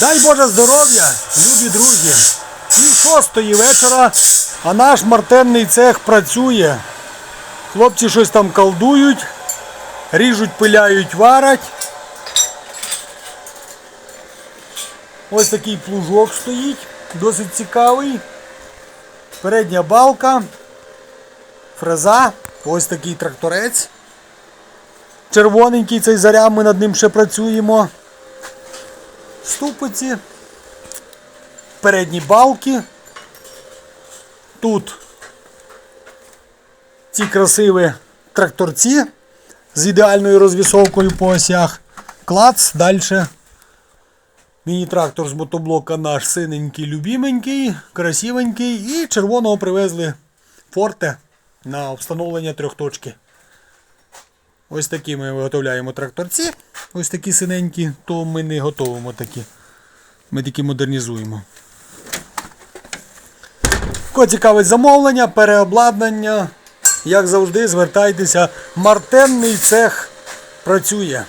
Дай Боже здоров'я, любі друзі. Пів шостої вечора, а наш мартенний цех працює. Хлопці щось там колдують, ріжуть, пиляють, варять. Ось такий плужок стоїть, досить цікавий. Передня балка, фреза, ось такий тракторець. Червоненький цей заряд, ми над ним ще працюємо. Ступиці, передні балки. Тут ці красиві тракторці з ідеальною розвісовкою по осях. Клац, далі. Міні-трактор з мотоблока наш синенький, любіменький, красивенький. І червоного привезли форте на встановлення трьохточки. Ось такі ми виготовляємо тракторці. Ось такі синенькі, то ми не готовимо такі. Ми такі модернізуємо. Кого цікавить замовлення, переобладнання. Як завжди, звертайтеся. Мартенний цех працює.